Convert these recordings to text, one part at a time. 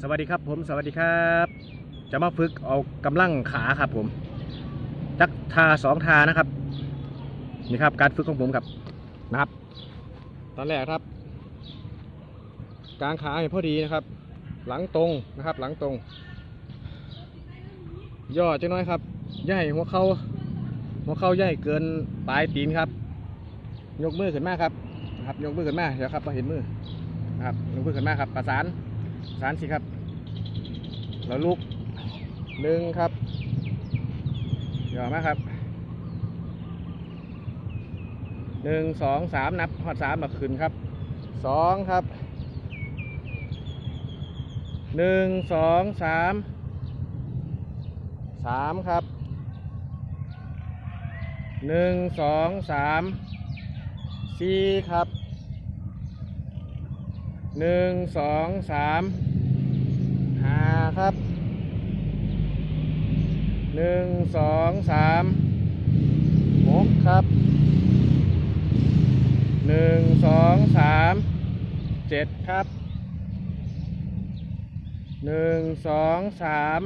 สวัสดีครับผมสวัสดีครับ จะมาฝึกเอากำลังขาครับผมจักทาสองทานะครับนี่ครับการฝึกของผมครับนะครับ ตอนแรกครับ กลางขาให้พอดีนะครับ หลังตรงนะครับ หลังตรง ย่อจังน้อยครับย่าให้หัวเข่าหัวเข่าย่าให้เกินปลายตีนครับ ยกมือขึ้นมาครับครับ ยกมือขึ้นมาเดี๋ยวครับเราเห็นมือครับยกมือขึ้นมาครับประสาน สานสิครับ แล้วลุกหนึ่งครับเย่อมาครับหนึ่งสองสามนับหอดสามมาขึ้นครับสองครับหนึ่งสองสามสามครับหนึ่งสองสามสี่ครับ หนึ่งสองสามห้าครับหนึ่งสองสามหกครับหนึ่งสองสามเจ็ดครับหนึ่งสองสาม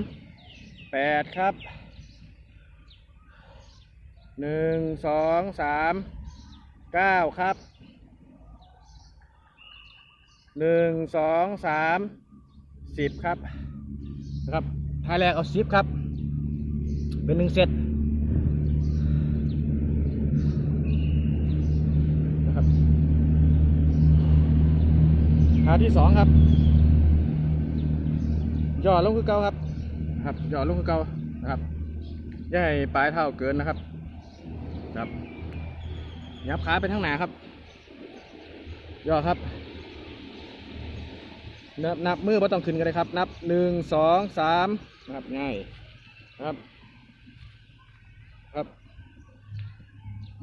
แปดครับหนึ่งสองสามเก้าครับ หนึ่งสองสามสิบครับนะครับท่ายแรกเอาสิบครับ เป็นหนึ่งเซตนะครับท่าที่สองครับย่อลงคือเก่าครับครับย่อลงคือเก่านะครับอย่าให้ปลายเท้าเกินนะครับ ครับยับขาไปทางหนาครับย่อครับ นับนับมือไม่ต้องขึ้นกันเลยครับ นับหนึ่งสองสามนะครับง่ายครับ ครับ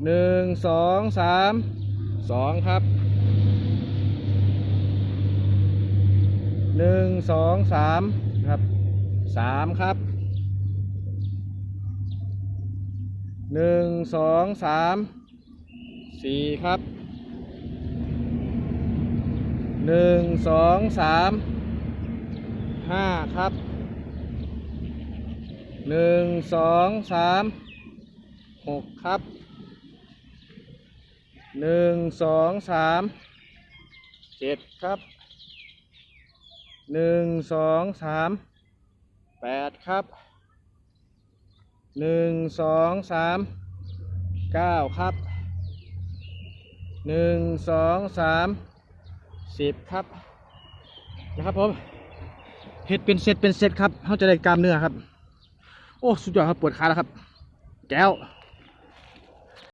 หนึ่งสองสามสองครับหนึ่งสองสามครับสามครับหนึ่งสองสามสี่ครับ หนึ่งสองสามห้าครับหนึ่งสองสามหกครับหนึ่งสองสามเจ็ดครับหนึ่งสองสามแปดครับหนึ่งสองสามเก้าครับหนึ่งสองสาม สิบครับนะครับผมเห็ดเป็นเซตเป็นเซตครับเขาจะได้กล้ามเนื้อครับ โอ้ สุดยอดครับปวดขาแล้วครับแก้ว